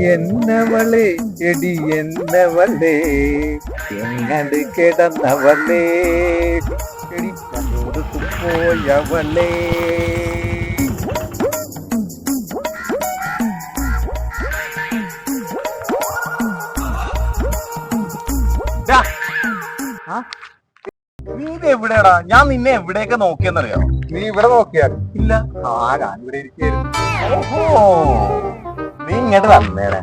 എന്നവളെ എടി എന്നവളെ എങ്ങട് കിടന്നവളെ. എടി പോയവളെ. ആ? നീ ഇത് എവിടെയാടാ ഞാൻ നിന്നെ എവിടെയൊക്കെ നോക്കിയെന്നറിയോ? നീ ഇവിടെ നോക്കിയാൽ ഇല്ല. ആ ഞാൻ ഇവിടെ ഇരിക്കുന്നു ഓഹോ. ഇങ്ങോട്ട് വന്നേടാ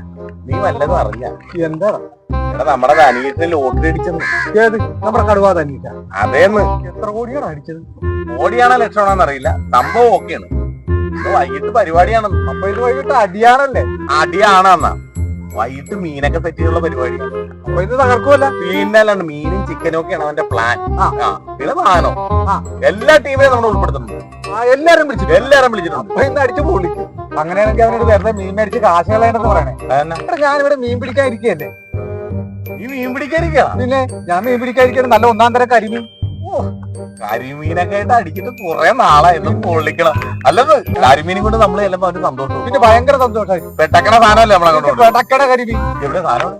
നീ വല്ലതും അറിഞ്ഞ. എന്താ? എടാ നമ്മുടെ അനിയത്തിന് ലോട്ടറി അടിച്ചെന്ന്. ഏത്? നമ്മുടെ കടുവാ തന്നെ അതേന്ന്. എത്ര കോടിയാണ് അടിച്ചത്? കോടിയാണോ ലക്ഷണോന്ന് അറിയില്ല സംഭവം ഓക്കെയാണ്. വൈകിട്ട് പരിപാടിയാണെന്ന് അപ്പൊ ഇത് വൈകിട്ട് അടിയാണല്ലേ? അടിയാണെന്നാ. വൈകിട്ട് മീനൊക്കെ സെറ്റ് ചെയ്തുള്ള പരിപാടി അപ്പൊ ഇത് തകർക്കുമല്ല മീനല്ലാണ്ട് മീനും ചിക്കനും ഒക്കെയാണ് അവന്റെ പ്ലാൻ പിന്നെ സാധനം. എല്ലാ ടീമിനെയും നമ്മൾ ഉൾപ്പെടുത്തുന്നുണ്ട് എല്ലാരും വിളിച്ചിട്ട് എല്ലാരും വിളിച്ചിട്ടുണ്ട്. അപ്പൊ ഇന്ന് അടിച്ചു പൊളിക്കും. അങ്ങനെയാണെങ്കിൽ അവനോട് വെറുതെ മീൻ മേടിച്ച് കാശ് കളയണ്ടെന്ന് പറയണേ. ഞാനിവിടെ മീൻ പിടിക്കാൻ ഇരിക്കുകയല്ലേ ഈ മീൻ പിടിക്കാതിരിക്കാ പിന്നെ ഞാൻ മീൻ പിടിക്കാൻ ഇരിക്കുന്നത് നല്ല ഒന്നാം തരം കരിമീൻ. കരിമീനൊക്കെ ആയിട്ട് അടിച്ചിട്ട് കുറെ നാളായിരുന്നു പൊള്ളിക്കണം. അല്ലത് കരിമീനും കൊണ്ട് നമ്മൾ ചെല്ലുമ്പോ അവന് സന്തോഷം പിന്നെ ഭയങ്കര സന്തോഷമായി. പെട്ടക്കണ സാധനമല്ലേ നമ്മളെ കൊണ്ട് പെടക്കട കരിമീൻ. എവിടെ സാധനം?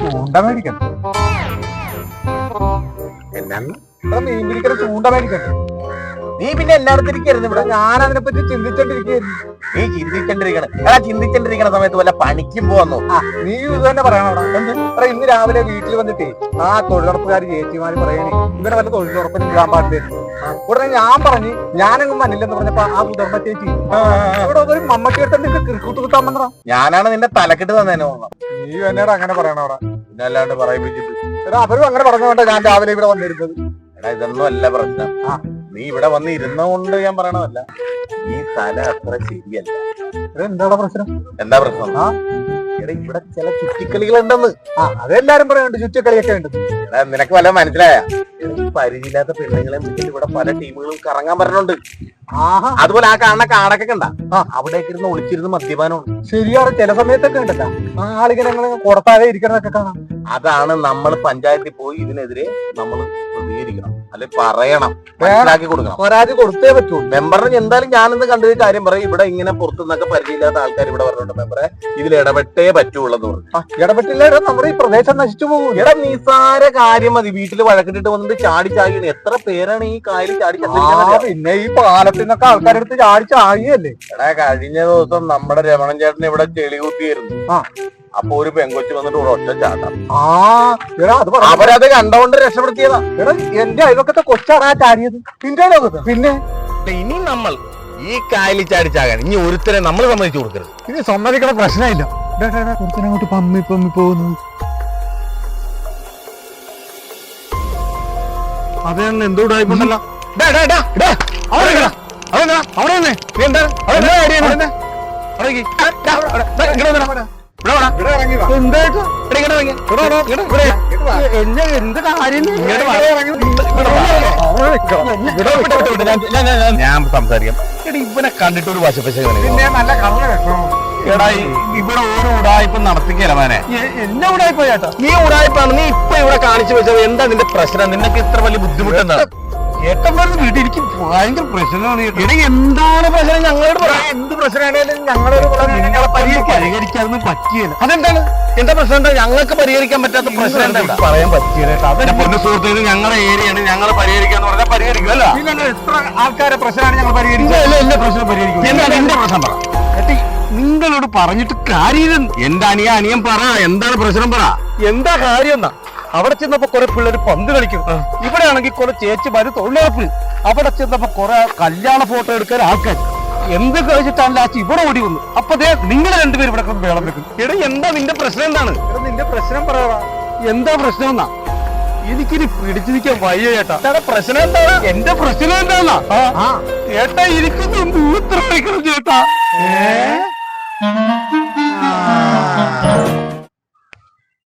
ചൂണ്ട മേടിക്കണം. എന്നാ മീൻ പിടിക്കണ ചൂണ്ട മേടിക്കണം. നീ പിന്നെ എല്ലായിടത്തിരിക്കരുത് ഇവിടെ ഇവിടെ ഞാൻ അതിനെ പറ്റി ചിന്തിച്ചോണ്ടിരിക്കുന്നു നീ ചിന്തിച്ചോണ്ടിരിക്കണം. എടാ ചിന്തിച്ചോണ്ടിരിക്കണ സമയത്ത് വല്ല പണിക്കും പോവന്നോ? ആ നീ ഇത് തന്നെ പറയണം എന്ത്? എടാ ഇന്ന് രാവിലെ വീട്ടിൽ വന്നിട്ടേ ആ തൊഴിലുറപ്പുകാർ ചേച്ചിമാര് പറയണേ ഇവരെ വല്ല തൊഴിലുറപ്പിന് ഇടാൻ പാടില്ല? ഉടനെ ഞാൻ പറഞ്ഞു ഞാനങ്ങും വന്നില്ലെന്ന് പറഞ്ഞപ്പോ ആ മുതിർന്ന ചേച്ചി ഇവിടെ ഒരു മമ്മട്ടി എടുത്തോണ്ട് ക്രിക്കൂട്ട് കുത്താൻ ഞാനാണ് നിന്റെ തലക്കെട്ട് തന്നേനെ നീ എന്നോട് അങ്ങനെ പറയണോടാ പിന്നെ അല്ലാണ്ട് പറയിപ്പിച്ചിട്ട് എടാ അവരും അങ്ങനെ പറഞ്ഞുകൊണ്ട് ഞാൻ രാവിലെ ഇവിടെ വന്നിരുന്നത്. എടാ ഇതൊന്നും അല്ല പ്രശ്നം. ആ. നീ ഇവിടെ വന്ന് ഇരുന്നോണ്ട് ഞാൻ പറയണതല്ല. ഈ തല അത്ര ശരിയല്ല. എടാ പ്രശ്നം? എന്താ പ്രശ്നം? ആ. എടാ ഇവിടെ ചില ചുറ്റിക്കളികൾ ഉണ്ടെന്ന് ആ അതെല്ലാരും പറയുന്നുണ്ട് ചുറ്റിക്കളിയൊക്കെ ഉണ്ട്. എടാ നിനക്ക് വല്ല മനസ്സിലായ? പരിചയമില്ലാത്ത പെണ്ണുങ്ങളെ വീട്ടിൽ ഇവിടെ പല ടീമുകളും കറങ്ങാൻ പറഞ്ഞുണ്ട് അതുപോലെ ആ കാണുന്ന കാടൊക്കെ കണ്ട? അവിടേക്ക് ഇരുന്ന് ഒളിച്ചിരുന്ന് മദ്യപാനമാണ് ശരിയാണ് ചില സമയത്തൊക്കെ ഉണ്ടല്ല ആളിങ്ങനെ കൊടുത്താതെ ഇരിക്കണതൊക്കെ കാണാം. അതാണ് നമ്മൾ പഞ്ചായത്തിൽ പോയി ഇതിനെതിരെ നമ്മൾ പ്രതികരിക്കണം. അല്ലെ പറയണം. മനസ്സിലാക്കി കൊടുക്കണം. പരാതി കൊടുത്തേ പറ്റൂ. മെമ്പറിന് എന്തായാലും ഞാനെന്ന് കണ്ടിട്ട് കാര്യം പറയും. ഇവിടെ ഇങ്ങനെ പുറത്തുനിന്നൊക്കെ പരിചയമില്ലാത്ത ആൾക്കാർ ഇവിടെ പറഞ്ഞിട്ടുണ്ട് മെമ്പറെ. ഇതിൽ ഇടപെട്ടേ പറ്റുള്ളൂ. ഇടപെട്ടില്ല നമ്മുടെ ഈ പ്രദേശം നശിച്ചു പോകും. എടാ നിസാര കാര്യം മതി. വീട്ടിൽ വഴക്കിട്ടിട്ട് വന്നിട്ട് ചാടി ചാകിയാണ് എത്ര പേരാണ് ഈ കായലിൽ ചാടി പിന്നെ ഈ പാലത്തിൽ നിന്നൊക്കെ ആൾക്കാരെടുത്ത് ചാടി ആകിയല്ലേ എടാ കഴിഞ്ഞ ദിവസം നമ്മുടെ രമണൻ ചേട്ടൻ ഇവിടെ ചെളി കുത്തിയിരുന്നു. അപ്പൊ ഒരു പെങ്കൊച്ച് വന്നിട്ട് ഇവിടെ ഒറ്റ ചാട്ടം ആ എടാ അത് പറ അവരത് കണ്ടോണ്ട് രക്ഷപ്പെടുത്തിയതാ എടാ എന്റെ അയൽവക്കത്തെ കൊച്ചാണ് ആ ചാടിയത് പിന്നെ ലോകത്ത് പിന്നെ ഇനി നമ്മൾ ഈ കായലിൽ ചാടിച്ചാകാൻ ചാകാൻ ഇനി ഒരുത്തരെ നമ്മൾ സമ്മതിച്ചു കൊടുക്കരുത് ഇനി സമ്മതിക്കണ പ്രശ്നമില്ല അങ്ങോട്ട് പമ്മി പമ്മി പോകുന്നു അത് എന്തുകൊണ്ടായിപ്പോണ്ടല്ലോ അവിടെ നിക്കടാ. അവിടെ. അവിടെ നിന്നെ. നീ എന്താ? അവിടെ നിന്നെ. അവിടെ നിന്നെ. അവിടെ നിക്ക്. ആ, ദാ, അവിടെ. ദാ, ഇങ്ങട് വന്നെടാ. ഞാൻ- സംസാരിക്കാം. എടാ ഇവനെ കണ്ടിട്ട് ഒരു വശപ്പശ പിന്നെ നല്ല. എടാ ഇവിടെ ഓരോ ഉടായ്പ നടത്തിക്കല മോനെ? എന്നെ ഉടായ്പ ചേട്ടാ നീ ഉടായ്പാണ്. നീ ഇപ്പൊ ഇവിടെ കാണിച്ചു വെച്ചത് എന്താ നിന്റെ പ്രശ്നം? നിനക്ക് ഇത്ര വലിയ ബുദ്ധിമുട്ട് എന്താണ് ഏട്ടന്മാരുടെ വീട്ടിൽ എനിക്ക് ഭയങ്കര പ്രശ്നമാണ് എന്താണ് പ്രശ്നം? ഞങ്ങളോട് പറയാം എന്ത് പ്രശ്നമാണേലും ഞങ്ങളൊരു ഞങ്ങളെ അതൊന്നും പറ്റിയില്ല അതെന്താണ്? എന്താ പ്രശ്നം? എന്താ ഞങ്ങൾക്ക് പരിഹരിക്കാൻ പറ്റാത്ത പ്രശ്നം എന്താ പറയാൻ പറ്റിയില്ല പൊന്നു സുഹൃത്തുക്കൾ ഞങ്ങളുടെ ഏരിയയാണ് ഞങ്ങൾ പരിഹരിക്കാന്ന് പറഞ്ഞാൽ പരിഹരിക്കും അല്ല എത്ര ആൾക്കാരെ പ്രശ്നമാണ് ഞങ്ങൾ പരിഹരിക്കുന്നത് എന്റെ പ്രശ്നം പരിഹരിക്കും എന്താണ് എന്റെ പ്രശ്നം പറ. നിങ്ങളോട് പറഞ്ഞിട്ട് കാര്യം എന്റെ അനിയ? അനിയൻ പറ. എന്താണ് പ്രശ്നം പറ. എന്താ കാര്യം എന്നാ? അവിടെ ചെന്നപ്പോ കുറെ പിള്ളേർ പന്ത് കളിക്കും. ഇവിടെ ആണെങ്കിൽ കുറെ ചേച്ചിമാര് തൊഴിലുറപ്പ്. അവിടെ ചെന്നപ്പോ കുറെ കല്യാണ ഫോട്ടോ എടുക്കാൻ ആൾക്കാർ എന്ത് കഴിച്ചിട്ടാണ് ലാച്ചി ഇവിടെ ഓടി വന്നു? അപ്പൊ നിങ്ങൾ രണ്ടുപേരും ഇവിടെ കിടന്ന് വേളം വെക്കും എടാ എന്താ നിന്റെ പ്രശ്നം എന്താണ്? നിന്റെ പ്രശ്നം പറയാ എന്താ പ്രശ്നം എന്നാ? എനിക്കിനി പിടിച്ചു നിൽക്കാൻ വയ്യ ചേട്ടാ. പ്രശ്നം എന്താ എന്റെ പ്രശ്നം എന്താണെന്നാ ചേട്ടാ എനിക്കൊന്ന് മൂത്രം ചേട്ടാ. ഏ?